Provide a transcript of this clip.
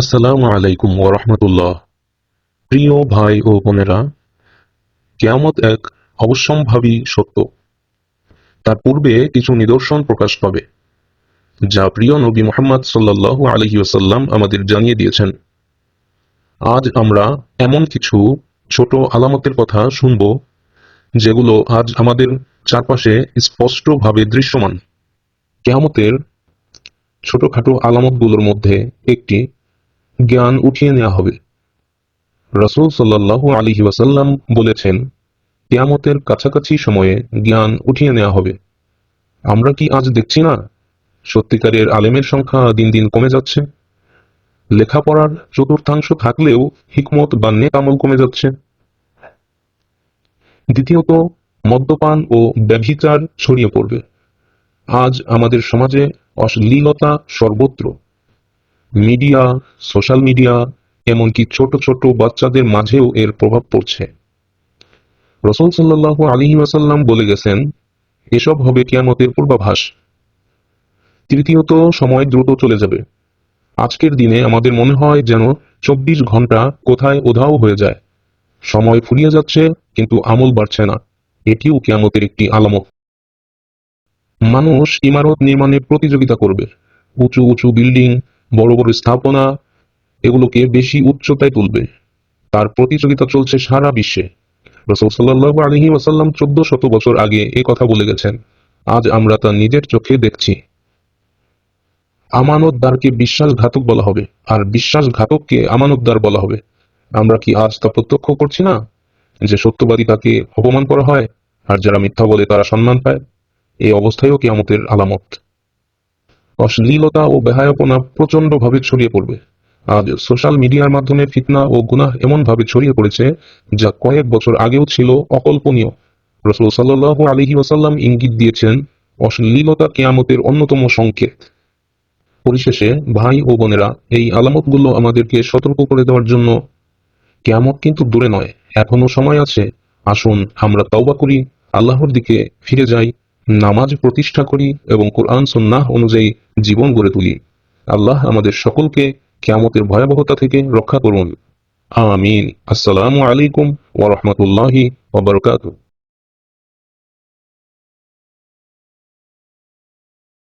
আসসালামু আলাইকুম ওরহমতুল্লাহ প্রিয় ভাই ও বোনেরা, কেয়ামত এক অবশ্যম্ভাবী সত্য। তার পূর্বে কিছু নিদর্শন প্রকাশ পাবে, যা প্রিয় নবী মোহাম্মদ সাল্লাল্লাহু আলহি ওসাল্লাম আমাদের জানিয়ে দিয়েছেন। আজ আমরা এমন কিছু ছোট আলামতের কথা শুনব, যেগুলো আজ আমাদের চারপাশে স্পষ্টভাবে দৃশ্যমান। কেয়ামতের ছোটখাটো আলামতগুলোর মধ্যে একটি জ্ঞান উঠিয়ে নেওয়া হবে। রসুল সাল্লাল্লাহু আলিহি ওয়াসাল্লাম বলেছেন, কেয়ামতের কাছাকাছি সময়ে জ্ঞান উঠিয়ে নেওয়া হবে। আমরা কি আজ দেখছি না? সত্যিকারের আলেমের সংখ্যা দিন দিন কমে যাচ্ছে। লেখাপড়ার চতুর্থাংশ থাকলেও হিকমত বা নেক আমল কমে যাচ্ছে। দ্বিতীয়ত, মদ্যপান ও ব্যভিচার ছড়িয়ে পড়বে। আজ আমাদের সমাজে অশ্লীলতা সর্বত্র। মিডিয়া, সোশ্যাল মিডিয়া, এমনকি ছোট ছোট বাচ্চাদের মাঝেও এর প্রভাব পড়ছে। রসুল সাল্লাহ আলী ওয়াসাল্লাম বলে গেছেন, এসব হবে কিয়ামতের পূর্বাভাস। তৃতীয়ত, সময় দ্রুত চলে যাবে। আজকের দিনে আমাদের মনে হয় যেন চব্বিশ ঘণ্টা কোথায় ওধাও হয়ে যায়। সময় ফুরিয়ে যাচ্ছে, কিন্তু আমল বাড়ছে না। এটিও কিয়ামতের একটি আলামত। মানুষ ইমারত নির্মাণে প্রতিযোগিতা করবে। উঁচু উঁচু বিল্ডিং বড় বড় স্থাপনা এগুলোকে বেশি উচ্চতায় তুলবে। তার প্রতিযোগিতা চলছে সারা বিশ্বে। রসুল সাল্লাহ আলহি ওয়াসাল্লাম চোদ্দ শত বছর আগে এ কথা বলে গেছেন, আজ আমরা তা নিজের চোখে দেখছি। আমানতদারকে বিশ্বাসঘাতক বলা হবে, আর বিশ্বাসঘাতককে আমানতদার বলা হবে। আমরা কি আজ তা প্রত্যক্ষ করছি না? যে সত্যবাদী তাকে অপমান করা হয়, আর যারা মিথ্যা বলে তারা সম্মান পায়? এই অবস্থায়ও কিয়ামতের আলামত। অশ্লীলতা ও বেহায়াপনা প্রচন্ডভাবে ছড়িয়ে পড়বে। আজ সোশ্যাল মিডিয়ার মাধ্যমে ফিতনা ও গুনাহ এমনভাবে ছড়িয়ে পড়েছে যা কয়েক বছর আগেও ছিল অকল্পনীয়। রসুল সাল্লাহ আলহি ওসাল্লাম ইঙ্গিত দিয়েছেন, অশ্লীলতা কেয়ামতের অন্যতম সংকেত। পরিশেষে, ভাই ও বোনেরা, এই আলামতগুলো আমাদেরকে সতর্ক করে দেওয়ার জন্য কেয়ামত কিন্তু দূরে নয় এখনও সময় আছে। আসুন আমরা তাওবা করি, আল্লাহর দিকে ফিরে যাই নামাজ প্রতিষ্ঠা করি এবং কোরআন সন্ন্যাহ অনুযায়ী জীবন গড়ে তুলি। আল্লাহ আমাদের সকলকে কেয়ামতের ভয়াবহতা থেকে রক্ষা করুন। আমিন। আসসালামু আলাইকুম ওরহমতুল্লাহি ওবরকাতু